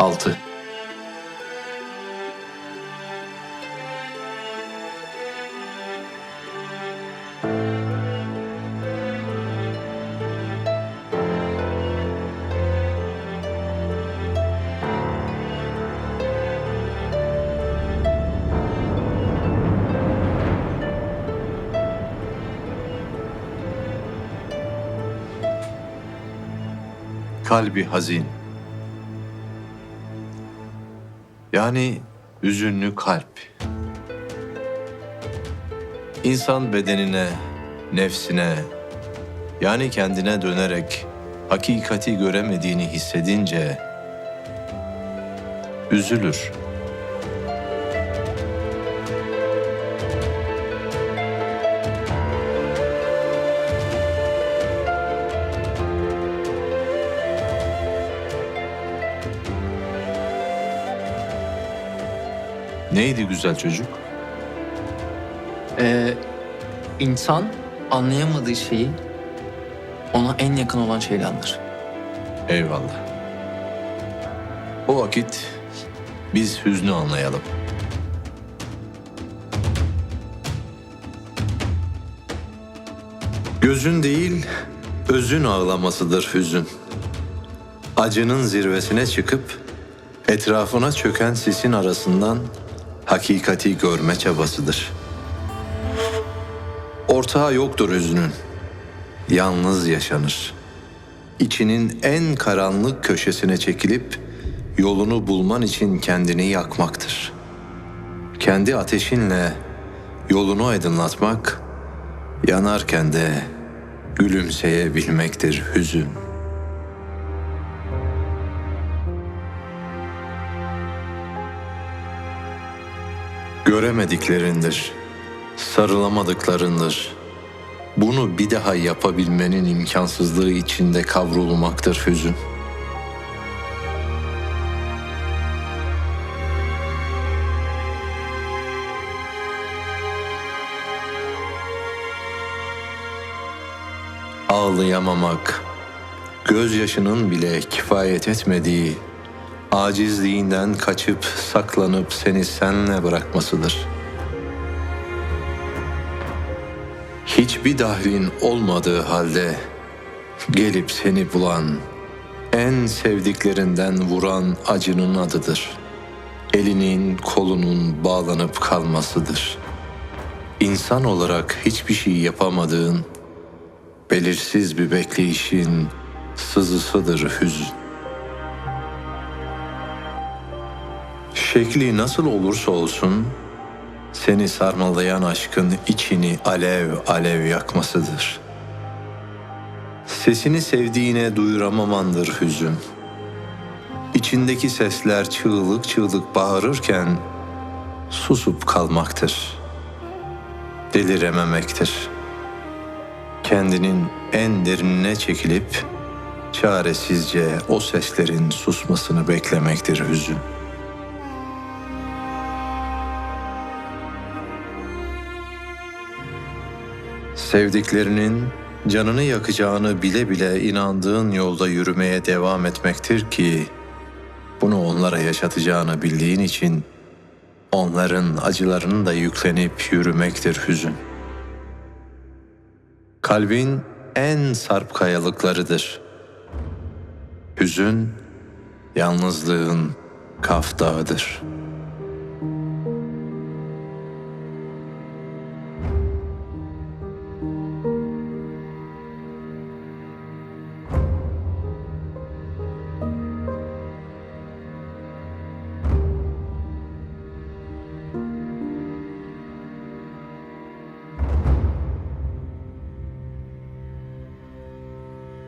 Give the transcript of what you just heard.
6. Kalbi hazin. Yani üzünlü kalp. İnsan bedenine, nefsine, yani kendine dönerek hakikati göremediğini hissedince üzülür. Neydi güzel çocuk? Ee, insan anlayamadığı şeyi ona en yakın olan şeyle anlar. Eyvallah. O vakit biz hüznü anlayalım. Gözün değil, özün ağlamasıdır hüzün. Acının zirvesine çıkıp etrafına çöken sisin arasından hakikati görme çabasıdır. Ortağı yoktur hüznün. Yalnız yaşanır içinin en karanlık köşesine çekilip yolunu bulman için kendini yakmaktır. Kendi ateşinle yolunu aydınlatmak, yanarken de gülümseyebilmektir hüzün. Göremediklerindir, sarılamadıklarındır. Bunu bir daha yapabilmenin imkansızlığı içinde kavrulmaktır hüzün. Ağlayamamak, gözyaşının bile kifayet etmediği, acizliğinden kaçıp saklanıp seni senle bırakmasıdır.'' hiçbir dahlin olmadığı halde gelip seni bulan, en sevdiklerinden vuran acının adıdır. Elinin, kolunun bağlanıp kalmasıdır. İnsan olarak hiçbir şey yapamadığın, belirsiz bir bekleyişin sızısıdır hüzün. Şekli nasıl olursa olsun, seni sarmalayan aşkın içini alev alev yakmasıdır. Sesini sevdiğine duyuramamandır hüzün. İçindeki sesler çığlık çığlık bağırırken susup kalmaktır. Delirememektir. Kendinin en derinine çekilip çaresizce o seslerin susmasını beklemektir hüzün. Sevdiklerinin canını yakacağını bile bile inandığın yolda yürümeye devam etmektir ki bunu onlara yaşatacağını bildiğin için onların acılarını da yüklenip yürümektir hüzün. Kalbin en sarp kayalıklarıdır. Hüzün yalnızlığın kaf dağıdır.''